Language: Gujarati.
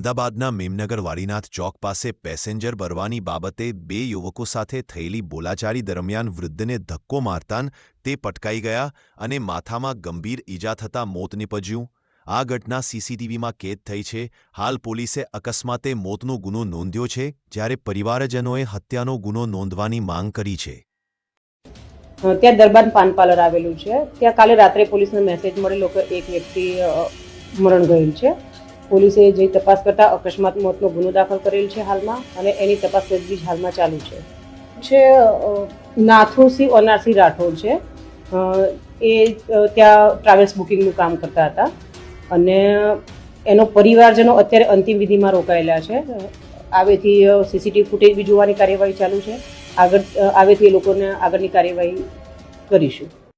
અમદાવાદના મેમનગર વાડીનાથ ચોક પાસે પેસેન્જર ભરવાની બાબતે બે યુવકો સાથે થયેલી બોલાચાલી દરમિયાન વૃદ્ધને ધક્કો મારતાં તે પટકાઈ ગયા અને માથામાં ગંભીર ઈજા થતાં મોત નીપજ્યું. આ ઘટના સીસીટીવીમાં કેદ થઈ છે. હાલ પોલીસે અકસ્માતે મોતનો ગુનો નોંધ્યો છે, જ્યારે પરિવારજનોએ હત્યાનો ગુનો નોંધવાની માંગ કરી છે. ત્યાં દરબાર પાન પાર્લર આવેલું છે. ત્યાં કાલે રાત્રે પોલીસને મેસેજ મળેલો કે એક વ્યક્તિ મરણ ગયેલ છે. પોલીસે જે તપાસ કરતા અકસ્માત મોતનો ગુનો દાખલ કરેલ છે હાલમાં અને એની તપાસ તજવીજ હાલમાં ચાલુ છે. છે નાથુસિંહ ઓનારસિંહ રાઠોડ છે એ ત્યાં ટ્રાવેલ્સ બુકિંગનું કામ કરતા હતા અને એનો પરિવારજનો અત્યારે અંતિમ વિધિમાં રોકાયેલા છે. આવેથી સીસીટીવી ફૂટેજ બી જોવાની કાર્યવાહી ચાલુ છે. આગળ આવેથી એ લોકોને આગળની કાર્યવાહી કરીશું.